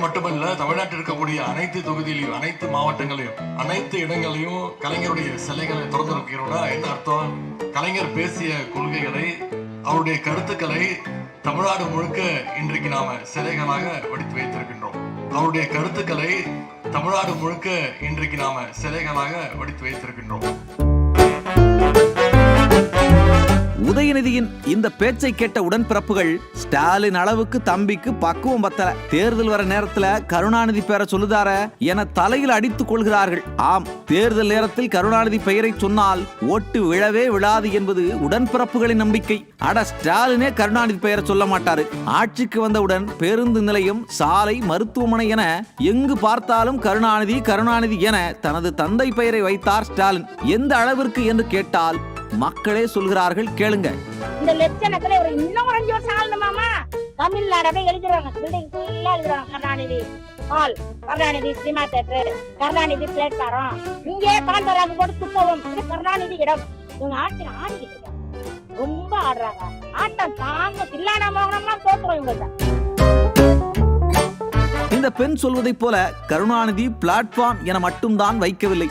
மட்டுமல்ல தமிழ்நாட்டில் இருக்கக்கூடிய அனைத்து தொகுதியிலையும் அனைத்து மாவட்டங்களையும் அனைத்து இடங்களையும் கலைஞருடைய சிலைகளை திறந்து வைக்கிறோம்னா என்ன அர்த்தம்? கலைஞர் பேசிய கொள்கைகளை அவருடைய கருத்துக்களை தமிழ்நாடு முழுக்க இன்றைக்கு நாம சிலைகளாக வடித்து வைத்திருக்கின்றோம். அவருடைய கருத்துக்களை தமிழ்நாடு முழுக்க இன்றைக்கு நாம சிலைகளாக வடித்து வைத்திருக்கின்றோம். உதயநிதியின் இந்த பேச்சை கேட்ட உடன்பிறப்புகள் ஸ்டாலின் அளவுக்கு தம்பிக்கு பக்குவம் பத்தல. தேர்தல் வர நேரத்துல கருணாநிதி பெயரை சொல்லுதார என தலையில் அடித்துக் கொள்கிறார்கள். ஆம் தேர்தல் நேரத்தில் கருணாநிதி பெயரை சொன்னால் ஓட்டு விழவே விழாது என்பது உடன்பிறப்புகளின் நம்பிக்கை. அட ஸ்டாலினே கருணாநிதி பெயரை சொல்ல மாட்டாரு. ஆட்சிக்கு வந்தவுடன் பேருந்து நிலையம் சாலை மருத்துவமனை என எங்கு பார்த்தாலும் கருணாநிதி கருணாநிதி என தனது தந்தை பெயரை வைத்தார் ஸ்டாலின். எந்த அளவிற்கு என்று கேட்டால் மக்களே சொல்கிறார்கள் கேளுங்க. இந்த லட்சணத்துல ஒரு இன்னும் ஒரு அஞ்சு வருஷம் ஆகணுமாமா தமிழ்நாடு அப்படியே எழுதுறாங்க. பில்டிங் ஃபுல்லா எழுதுறாங்க. Karunanidhi hall. Karunanidhi cinema theatre Karunanidhi platform இங்கே பாண்டவராக போட்டு துப்பவும் இது கருணாநிதி இடம். இவங்க ஆட்சியில் ஆடிக்கிட்டு இருக்காங்க. ரொம்ப ஆடுறாங்க. ஆட்டம் தாங்க தில்லானா மோகனமா தோத்துரும் இவங்க இந்த பெண் சொல்வதைப் போல கருணாநிதி பிளாட்ஃபார்ம் என மட்டும்தான் வைக்கவில்லை.